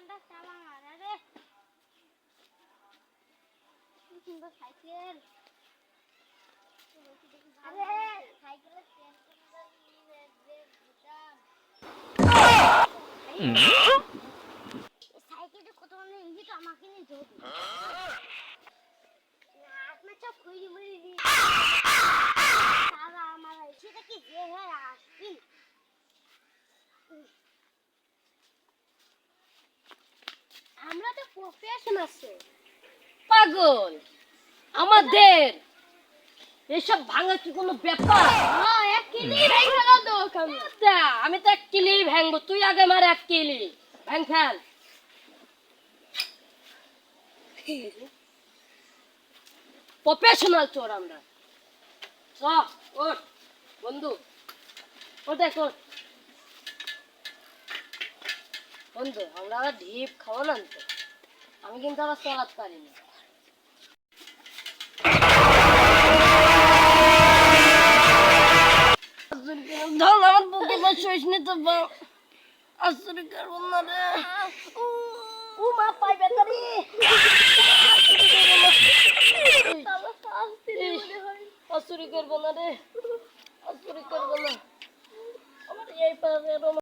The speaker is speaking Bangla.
সাইকেলটা চালা মারা রে কি সুন্দর সাইকেল আরে সাইকেলের চেন সুন্দর নিয়ে যে বুঝাম সাইকেলটা কত মানে ইজি তো আমাকে নিয়ে যাবে আমরা তো প্রফেশন আছে। পাগল। আমাদের এসব ভাঙা কি কোনো ব্যাপার? আমি তো এক কিলি ভাঙবো। তুই আগে মার এক কিলি। ভাঙ ফেল। প্রফেশনাল চোর আমরা। চ ওঠ। বন্ধু ওটা ওঠ। বন্ধু, আমরা আবার ঢিপ খাব না তো। আমি কিন্তু আবার চলাতে পারি না ধর আমার এই পাবে